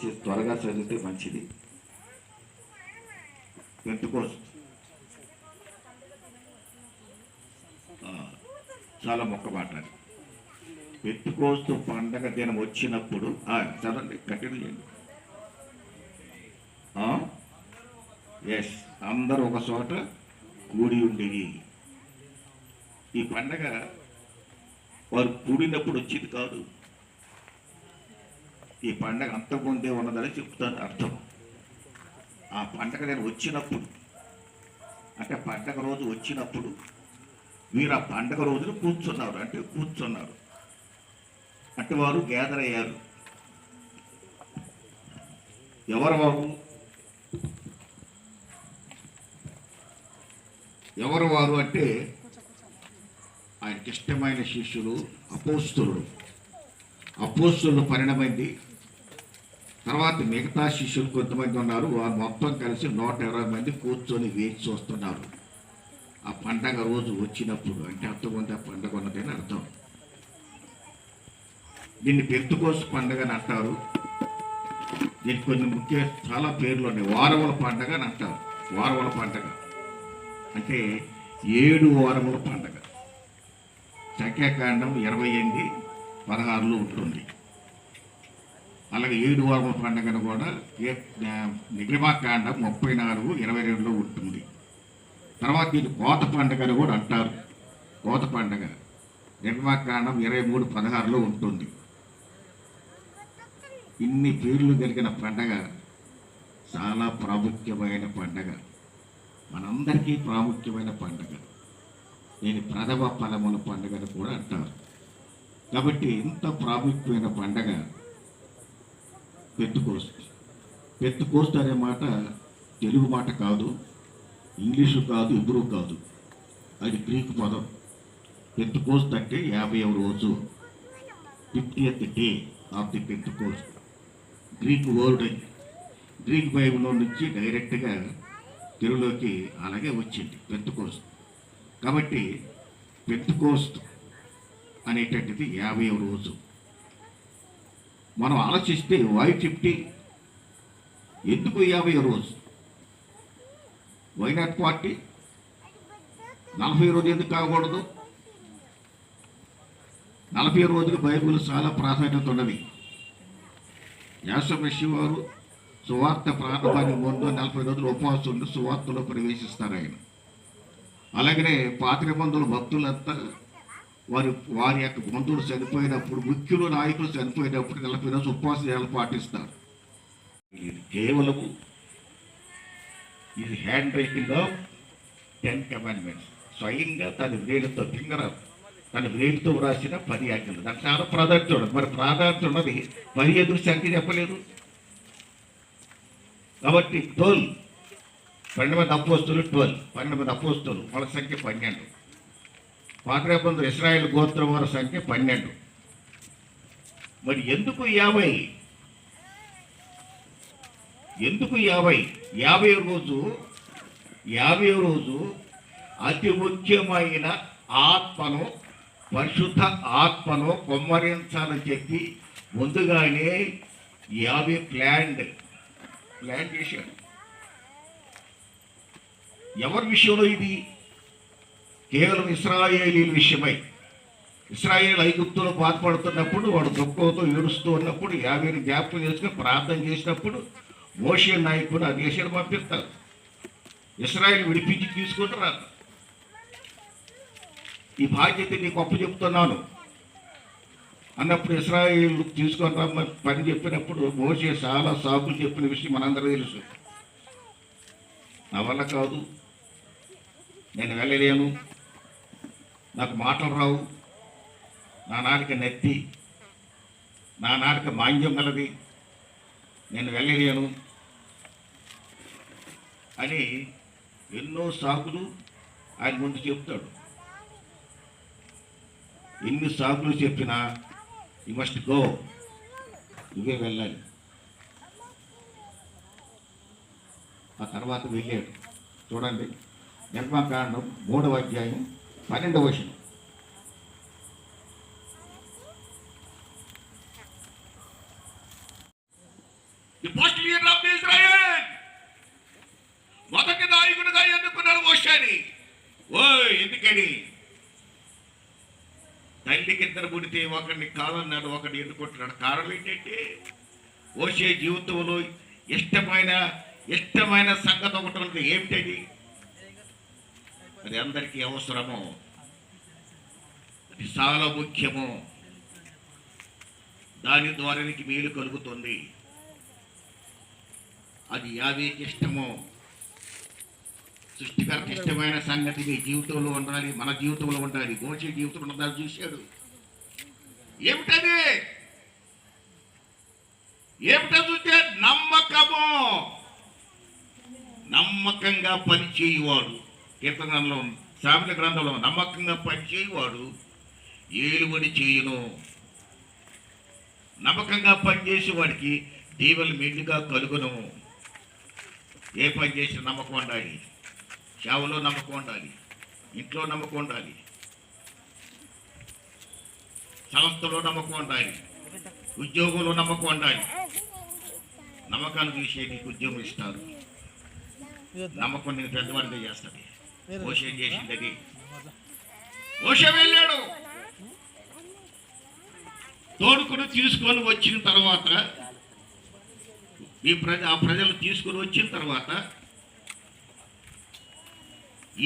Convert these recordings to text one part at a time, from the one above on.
చేసి త్వరగా చదివితే మంచిది. పెంతుకోస్తు చాలా మొక్క మాట్లాడి పెట్టుకోస్తూ పండగ దినం వచ్చినప్పుడు చదండి చదవండి కంటిన్యూ చేయండి. ఎస్ అందరూ ఒక చోట కూడి ఉండేది ఈ పండగ వారు కూడినప్పుడు వచ్చేది కాదు. ఈ పండగ అంతకుముందే ఉన్నదని చెప్తాను అర్థం. ఆ పండగ నేను వచ్చినప్పుడు అంటే పండగ రోజు వచ్చినప్పుడు మీరు ఆ పండగ రోజున కూర్చున్నారు అంటే కూర్చున్నారు. అంటే వారు గ్యాదర్ అయ్యారు. ఎవరు వారు? ఎవరు వారు అంటే ఆయనకి ఇష్టమైన శిష్యులు అపోస్తులు. అపోస్తులు పరిణమైంది తర్వాత మిగతా శిష్యులు కొంతమంది ఉన్నారు. వారు మొత్తం కలిసి నూట ఇరవై మంది కూర్చొని వేచి చూస్తున్నారు. ఆ పండగ రోజు వచ్చినప్పుడు అంటే అర్థం ఆ పండగ ఉన్నదని అర్థం. దీన్ని పెట్టుకోసు పండగ అని అంటారు. దీనికి కొన్ని ముఖ్య చాలా పేర్లు ఉన్నాయి. వారముల పండగ అని అంటారు. వారముల పండగ. అంటే ఏడు వారముల పండగ. సంఖ్యాకాండం ఇరవై ఎనిమిది పదహారులో ఉంటుంది. అలాగే ఏడు వారం పండుగను కూడా ఏ- ఆ, ముప్పై నాలుగు ఇరవై రెండులో ఉంటుంది. తర్వాత ఇది కోత పండుగను కూడా అంటారు. కోత పండుగ. నిర్మాకాండం ఇరవై మూడు పదహారులో ఉంటుంది. ఇన్ని పేర్లు కలిగిన పండగ. చాలా ప్రాముఖ్యమైన పండగ. మనందరికీ ప్రాముఖ్యమైన పండగ. దీని ప్రథమ ఫలముల పండుగను కూడా అంటారు. కాబట్టి ఇంత ప్రాముఖ్యమైన పండగ పెట్టుకోస్తు పెట్టుకోస్తు అనే మాట తెలుగు మాట కాదు ఇంగ్లీషు కాదు ఇబ్రూ కాదు. అది గ్రీక్ పదం. పెట్టుకోస్తు అంటే యాభైవ రోజు. Fiftieth day of the Pentecost Greek word Greek బైబిల్లో నుంచి డైరెక్ట్గా తెలుగులోకి అలాగే వచ్చింది పెట్టుకోస్తు కాబట్టి పెట్టుకోస్తు అనేటటువంటిది యాభై రోజు. మనం ఆలోచిస్తే వై ఫిఫ్టీ? ఎందుకు యాభై రోజు? Why not forty? నలభై రోజు ఎందుకు కాకూడదు? నలభై రోజులు బైబిల్ చాలా ప్రాధాన్యత ఉన్నవి యాసమశి వారు సువార్త ప్రారంభాన్ని ముందు నలభై రోజులు ఉపవాసం ఉండి సువార్తలో ప్రవేశిస్తారు ఆయన. అలాగనే పాత నిబంధనలు భక్తులంతా వారి వారి యొక్క బంధువులు చనిపోయినప్పుడు ముఖ్యులు నాయకులు చనిపోయినప్పుడు నలభై రోజులు ఉపవాసాలు పాటిస్తారు. ఇది కేవలము ఇది handwriting of ten commandments స్వయంగా తన వేలుతో ఫింగర్ తన వేలుతో వ్రాసిన పది ఆజ్ఞలు. దానికి చాలా ప్రాధాన్యత ఉండదు మరి ప్రాధాన్యత ఉన్నది మరి ఎదురు సంఖ్య చెప్పలేదు? కాబట్టి ట్వెల్వ్ పన్నెండు మంది అపోస్తులు ట్వెల్వ్ పన్నెండు మంది అపోస్తులు వాళ్ళ సంఖ్య పన్నెండు. పాత్రబంధు ఇస్రాయల్ గోత్రం వారి సంఖ్య పన్నెండు. మరి ఎందుకు యాభై? ఎందుకు యాభై? యాభై రోజు యాభై రోజు అతి ముఖ్యమైన ఆత్మను పరిశుద్ధ ఆత్మను కొమ్మరించాలని చెప్పి ముందుగానే యాభై ప్లాండ్ ప్లాన్ చేశాడు ఎవరి విషయంలో ఇది? కేవలం ఇస్రాయేలీల విషయమై. ఇస్రాయేల్ ఐగుప్తులో బాధపడుతున్నప్పుడు వాడు దుఃఖంతో ఏడుస్తూ ఉన్నప్పుడు యాభైని జ్ఞాపకం చేసుకుని ప్రార్థన చేసినప్పుడు మోషే నాయకుడు ఆ దేశాన్ని పంపిస్తారు. ఇస్రాయేల్ విడిపించి తీసుకుంటారు ఈ బాధ్యత నీకు అప్పు చెప్తున్నాను అన్నప్పుడు ఇస్రాయేల్ తీసుకొని రా పని చెప్పినప్పుడు మోసే చాలా సాకులు చెప్పిన విషయం మనందరూ తెలుసు. నా వల్ల కాదు. నేను వెళ్ళలేను. నాకు మాటలు రావు. నా నాటిక నెత్తి నా నాటిక మాంద్యం గలది. నేను వెళ్ళలేను అని ఎన్నో సాకులు ఆయన ముందు చెప్తాడు. ఎన్ని సాకులు చెప్పినా యు మస్ట్ గో నువ్వే వెళ్ళాలి. ఆ తర్వాత వెళ్ళాడు. చూడండి నిర్మాకాండం మూడవ అధ్యాయం పన్నెండు వచనం లీడర్ ఆఫ్ ఇజ్రాయెల్ మొదటి నాయకుడిగా ఎన్నుకున్నాడు మోషని. ఓ ఎందుకని? తల్లికి ఇద్దరు పుడితే ఒకరిని కాదన్నాడు ఒకరిని ఎన్నుకుంటున్నాడు. కారణం ఏంటంటే ఓషే జీవితంలో ఇష్టమైన ఇష్టమైన సంగతి ఒకటి ఉంది ఏమిటది? అది అందరికీ అవసరము. అది చాలా ముఖ్యము. దాని ద్వారా నీకు మేలు కలుగుతుంది. అది యావేకి ఇష్టము. సృష్టికర్త ఇష్టమైన సంగతి మీ జీవితంలో ఉండాలి మన జీవితంలో ఉండాలి. మోసే జీవితంలో ఉండాలి చూశాడు. ఏమిటది? ఏమిటో చూస్తే నమ్మకము. నమ్మకంగా పనిచేయవాడు కీర్త గ్రంథంలో సామెత గ్రంథంలో నమ్మకంగా పనిచేయవాడు ఏలుబడి చేయను. నమ్మకంగా పనిచేసే వాడికి దీవెలు మెండుగా కలుగును. ఏ పని చేసిన నమ్మకం ఉండాలి. సేవలో నమ్మకం ఉండాలి. ఇంట్లో నమ్మకం ఉండాలి. సంస్థలో నమ్మకం ఉండాలి. ఉద్యోగంలో నమ్మకం ఉండాలి. నమ్మకాన్ని చూసే నీకు ఉద్యోగం ఇస్తారు. నమ్మకం నేను పెద్దవాడిగా చేస్తాను ఓషం చేసింది అది ఓషం వెళ్ళాడు. తోడుకుని తీసుకొని వచ్చిన తర్వాత ఈ ప్రజ ఆ ప్రజలు తీసుకొని వచ్చిన తర్వాత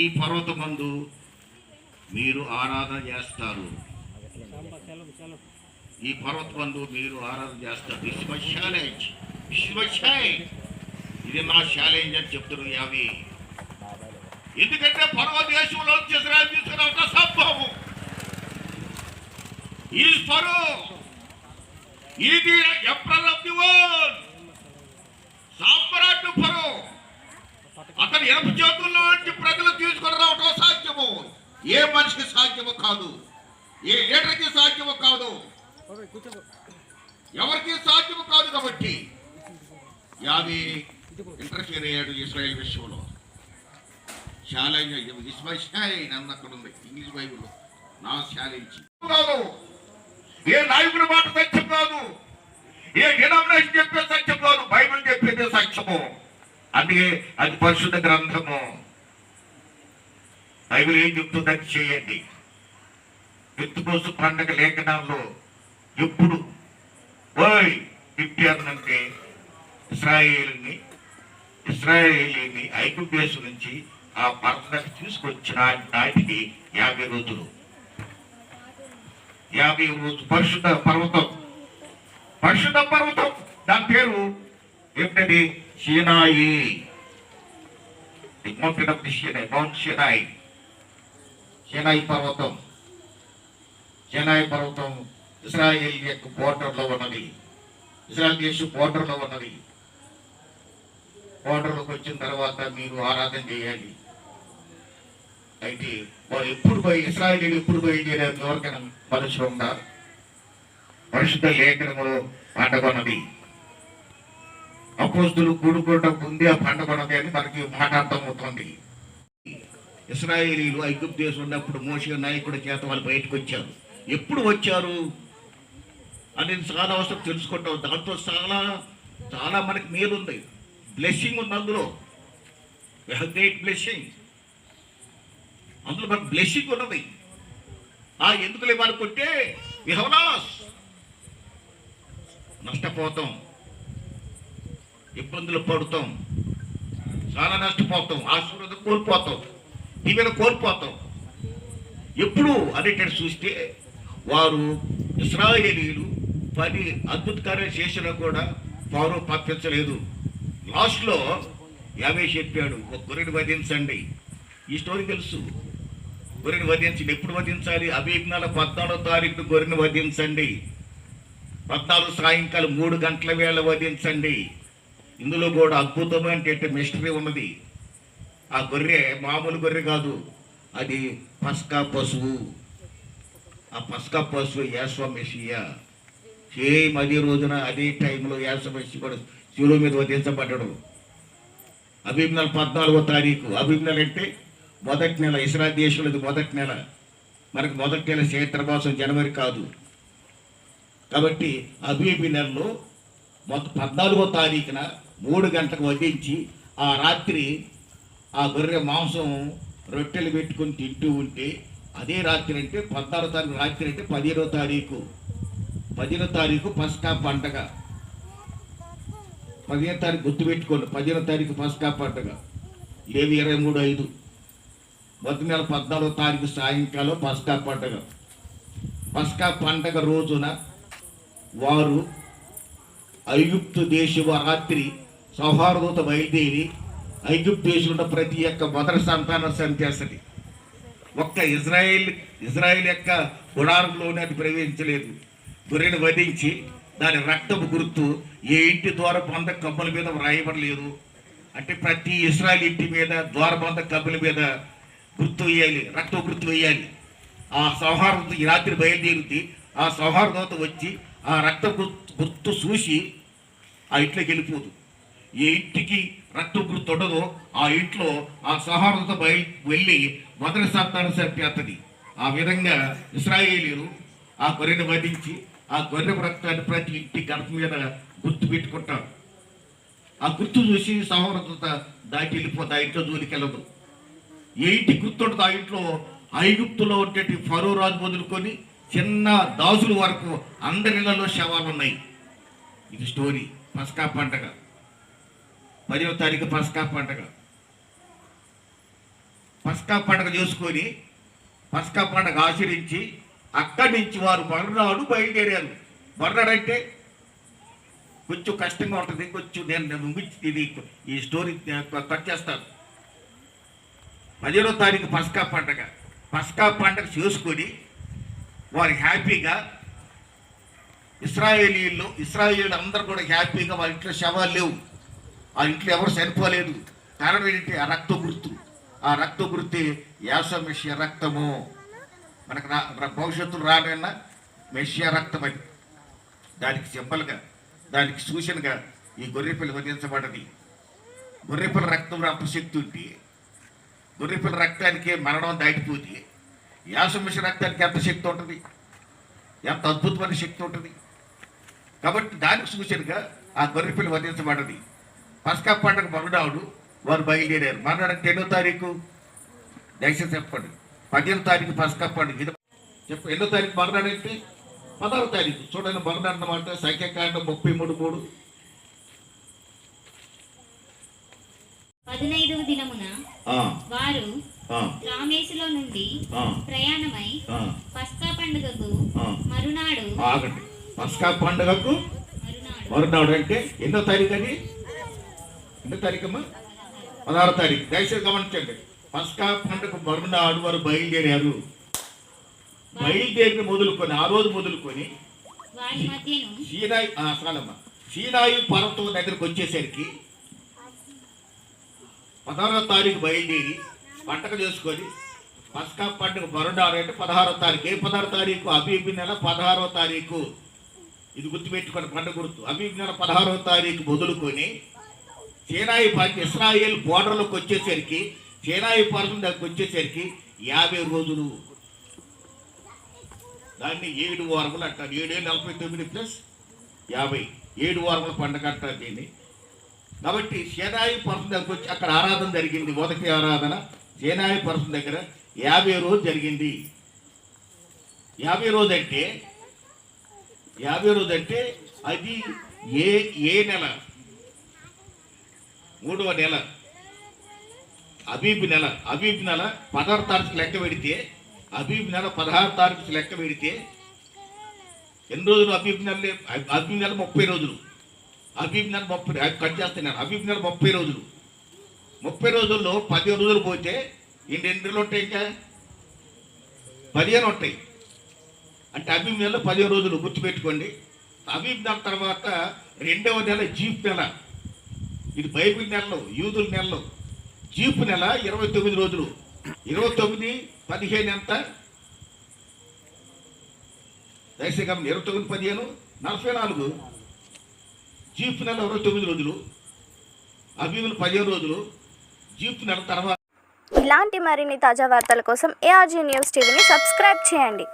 ఈ పర్వతమందు మీరు ఆరాధన చేస్తారు. ఈ పర్వతమందు మీరు ఆరాధన చేస్తారు. విశ్వ ఛాలెంజ్ విశ్వ ఛాలెంజ్ ఇది నా ఛాలెంజ్ అని చెప్తున్నారు యావి ఎందుకంటే పర్వత దేశంలో ఇజ్రాయల్ తీసుకున్న సంభవం ఈ ఫరో ఇది ఎప్రల్ ఆఫ్ ది వరల్డ్ సామ్రాట్ అతని ఎనప చేతుల్లో నుంచి ప్రజలు తీసుకొని రావటం సాధ్యము. ఏ మనిషికి సాధ్యము కాదు ఏ లీడర్కి సాధ్యము కాదు. ఎవరికి సాధ్యము కాదు కాబట్టి యావి ఇంట్రెస్ట్ అయ్యాడు ఇస్రాయల్ విషయంలో ఛాలెంజ్ ఇస్ అన్న అక్కడ ఉంది. ఇంగ్లీష్ బైబుల్లో. నా శాలించి కాదు ఏ నాయకుడి మాట సత్యం కాదు. ఏ డినామినేషన్ చెప్పే సత్యం కాదు. బైబిల్ చెప్పేదే సత్యము. అందుకే అది పరిశుద్ధ గ్రంథము. బైబిల్ ఏం చెప్తుందని చేయండి. ఎత్తుకోసు పండగ లేఖనాల్లో ఎప్పుడు ఓయ్ అంటే ఇస్రాయేల్ని ఇస్రాయేలీని ఐగుప్తు దేశం నుంచి ఆ పర్వతానికి తీసుకొచ్చిన నాటికి యాభై రోజులు. యాభై రోజు పరిశుద్ధ పర్వతం. పరిశుద్ధ పర్వతం. దాని పేరు ఏంటది Sinai mountain of the Sinai. Mount పర్వతం. సీనాయి పర్వతం ఇస్రాయేల్ యొక్క బోర్డర్లో ఉన్నది. ఇస్రాయల్ దేశం బోర్డర్లో ఉన్నది. బోర్డర్లోకి వచ్చిన తర్వాత మీరు ఆరాధన చేయాలి. అయితే వారు ఎప్పుడు పోయి ఇస్రాయలీలు ఎప్పుడు పోయి చేయలేదు ఎవరికైనా మనుషులు ఉన్నారు పరిశుద్ధ లేఖనములో పండగొన్నది అపోస్తులు కూడుకోవడం ముందే ఆ పండగ అని మనకి మాట అర్థమవుతుంది. ఇస్రాయేలీలు ఐగుప్తు దేశం ఉన్నప్పుడు మోసే నాయకుడి చేత వాళ్ళు బయటకు వచ్చారు. ఎప్పుడు వచ్చారు? అనేది చాలా అవసరం తెలుసుకుంటాం. దాంతో చాలా చాలా మనకి మేలు ఉంది బ్లెస్సింగ్ ఉంది అందులో. గ్రేట్ బ్లెస్సింగ్ అందులో మనకు బ్లెస్సింగ్ ఉన్నది. ఆ ఎందుకులే వాళ్ళకుంటే విహవనాస్ నష్టపోతాం. ఇబ్బందులు పడుతాం. చాలా నష్టపోతాం. ఆశీర్వాదం కోల్పోతాం. దీవెన కోల్పోతాం. ఎప్పుడు అనేటట్టు చూస్తే వారు ఇస్రాయేలీలు పని అద్భుత చేసినా కూడా పౌరం పంపించలేదు లాస్ట్లో యాభై చెప్పాడు ఒక గొర్రెని వధించండి. ఈ స్టోరీ తెలుసు. గొర్రెని వధించండి. ఎప్పుడు వధించాలి? అభిజ్ఞాల పద్నాలుగో తారీఖు గొర్రెని వధించండి. పద్నాలుగు సాయంకాలం మూడు గంటల వేళ వధించండి. ఇందులో కూడా అద్భుతమైన మిస్టరీ ఉన్నది. ఆ గొర్రె మామూలు గొర్రె కాదు. అది పస్కా పశువు. ఆ పస్కా పశువు యాశ్వ మెషియా. సేమ్ అదే రోజున అదే టైంలో యాశ్వ కూడా శివుడు మీద వధించబడ్డాడు. అభిజ్ఞాలు పద్నాలుగో తారీఖు. అభిజ్ఞాలు అంటే మొదటి నెల ఇస్రాయల్ దేశంలో మొదటి నెల. మనకు మొదటి నెల చైత్ర మాసం జనవరి కాదు. కాబట్టి అబీబి నెలలో మొత్తం పద్నాలుగో తారీఖున మూడు గంటలకు వధించి ఆ రాత్రి ఆ గొర్రె మాంసం రొట్టెలు పెట్టుకొని తింటూ ఉంటే అదే రాత్రి అంటే పద్నాలుగో తారీఖు రాత్రి అంటే పదిహేనో తారీఖు. పదిహేనో తారీఖు పస్కా పండగ. పదిహేను తారీఖు గుర్తుపెట్టుకోండి పదిహేనో తారీఖు పస్కా పండగ. లేవి ఇరవై మూడు ఐదు. మొదటి నెల పద్నాలుగో తారీఖు సాయంకాలం పస్కా పండగ. పస్కా పండగ రోజున వారు ఐగుప్తు దేశం రాత్రి సౌహార్దత బయలుదేరి ఐగుప్తు దేశంలో ప్రతి ఒక్క మొదటి సంతానం చంపేస్తుంది ఒక్క ఇజ్రాయిల్ ఇజ్రాయిల్ యొక్క గుడారంలోనే అది ప్రవేశించలేదు. గొర్రెను వధించి దాని రక్తపు గుర్తు ఏ ఇంటి ద్వారబంధ కబ్బల మీద వ్రాయబడలేదు. అంటే ప్రతి ఇస్రాయల్ ఇంటి మీద ద్వారబంధ కబ్బల మీద గుర్తు వేయాలి రక్త గుర్తు వేయాలి. ఆ సౌహార్దత ఈ రాత్రి బయలుదేరితే ఆ సౌహార్దత వచ్చి ఆ రక్త గుర్తు గుర్తు చూసి ఆ ఇంట్లోకి వెళ్ళిపోదు. ఏ ఇంటికి రక్త గుర్తు ఉండదో ఆ ఇంట్లో ఆ సౌహార్దత బయలు వెళ్ళి మొదటి సంతానం చంపేస్తుంది ఆ విధంగా ఇస్రాయేలీలు ఆ గొర్రెను వధించి ఆ గొర్రె రక్తాన్ని ప్రతి ఇంటి గడప మీద గుర్తు పెట్టుకుంటారు. ఆ గుర్తు చూసి సౌహార్దత దాటి వెళ్ళిపోతే ఆ ఇంట్లో జోలికి వెళ్ళదు ఏ గుర్తుంటుంది ఆ ఇంట్లో ఐగుప్తులో ఉండేటి ఫరో రాజు వదులుకొని చిన్న దాసుల వరకు అందరిలో శవాలు ఉన్నాయి ఇది స్టోరీ. పస్కా పండగ. పదవ తారీఖు పస్కా పండగ. పస్కా పండగ చేసుకొని పస్కా పండగ ఆచరించి అక్కడి నుంచి వారు మర్నాడు బయలుదేరారు. మర్నాడు అంటే కొంచెం కష్టంగా ఉంటుంది. కొంచెం నేను ముగించి ఇది ఈ స్టోరీ కట్ చేస్తాను. పదిహేనో తారీఖు పస్కా పండగ. పస్కా పండగ చేసుకొని వారు హ్యాపీగా ఇస్రాయేలీలు ఇస్రాయేలీలు అందరూ కూడా హ్యాపీగా వాళ్ళ ఇంట్లో శవాలు లేవు. ఆ ఇంట్లో ఎవరు చనిపోలేదు. కారణం ఏంటి ఆ రక్త గుర్తు. ఆ రక్త గుర్తి యాస మెషియా రక్తము. మనకు రా భవిష్యత్తులో రానైనా మెషియ రక్తం అని దానికి సింబల్గా దానికి సూచనగా ఈ గొర్రెపిల్ల వర్ణించబడది గొర్రెపిల్ల రక్తం అప్పశక్తి ఉంటే దుర్రిపిల్ల రక్తానికి మరణం దాటిపోతే యాసమిష రక్తానికి ఎంత శక్తి ఉంటుంది? ఎంత అద్భుతమైన శక్తి ఉంటుంది? కాబట్టి దానికి సూచనగా ఆ గొర్రెపిల్లి వర్ణించబడది పస్కా పండుగ మరునాడు వారు బయలుదేరారు. మరునాడు ఎన్నో తారీఖు? దయచేసి చెప్పండి. పదిహేను తారీఖు పస్కా పండుగ. ఇది ఎన్నో తారీఖు మరునాడు అంటే పదహారు తారీఖు. చూడండి మరునాడు అన్నమాట సంఖ్యాకాండం ముప్పై మూడు మూడు. పదునైదవ దినమున వారు రామేశులో నుండి ప్రయాణమై పస్కా పండుగకు. మరునాడు ఆగండి. పస్కా పండుగకు మరునాడు. అంటే ఎన్నో తారీఖు అది ఎన్నో తారీఖమ్మా? పదహారు తారీఖు. దయచేసి గమనించండి. పస్కా పండుగ మరునాడు వారు బయలుదేరారు. బయలుదేరిన మొదలుకొని ఆ రోజు మొదలుకొని సీనాయి సీనాయి పర్వతం దగ్గరకు వచ్చేసరికి పదహారో తారీఖు బయలుదేరి పంటకు చేసుకొని పస్కా పండుగ మరునాడు అంటే పదహారో తారీఖు. ఏ పదహారో తారీఖు? అబీబి నెల పదహారో తారీఖు. ఇది గుర్తుపెట్టుకోండి పండుగ గుర్తు. అబీబి నెల పదహారో తారీఖు మొదలుకొని సేనాయి పంట ఇస్రాయేల్ బోర్డర్లోకి వచ్చేసరికి సేనాయి పర్వతం దానికి వచ్చేసరికి యాభై రోజులు. దాన్ని ఏడు వారములు అంటారు. ఏడు నలభై తొమ్మిది ప్లస్ యాభై. ఏడు వారముల పండుగ అంటారు దీన్ని. కాబట్టి సేనాయి పర్సన్ దగ్గరకు వచ్చి అక్కడ ఆరాధన జరిగింది. మొదటి ఆరాధన సేనాయి పర్సన్ దగ్గర యాభై రోజు జరిగింది. యాభై రోజు అంటే యాభై రోజు అంటే అది ఏ ఏ నెల? మూడవ నెల. అబీబ్ నెల. అబీబ్ నెల పదహారు తారీఖు లెక్క పెడితే అబీబ్ నెల పదహారు తారీఖు లెక్క పెడితే ఎన్ని రోజులు అబీబ్ నెల అబీబ్ నెల ముప్పై రోజులు. అబీబ్ నెల ముప్పై కట్ చేస్తున్నాను అబీబ్ నెల ముప్పై రోజులు. ముప్పై రోజుల్లో పదిహేను రోజులు పోతే ఇంటి ఎన్ని ఉంటాయి ఇంకా? పదిహేను ఉంటాయి. అంటే అబీబ్ నెలలో పదిహేను రోజులు గుర్తుపెట్టుకోండి. అబీబ్ నెల తర్వాత రెండవ నెల జీప్ నెల. ఇది బైబిల్ నెలలో యూదుల నెలలో. జీపు నెల ఇరవై తొమ్మిది రోజులు. ఇరవై తొమ్మిది పదిహేను ఎంత? దయచేసి ఇరవై తొమ్మిది పదిహేను నలభై నాలుగు. జీప్ నెల ఇరవై తొమ్మిది రోజులు అబీబులు పదిహేను రోజులు జీప్ నెల తర్వాత. ఇలాంటి మరిన్ని తాజా వార్తల కోసం ఏఆర్జీ న్యూస్ టీవీని సబ్స్క్రైబ్ చేయండి.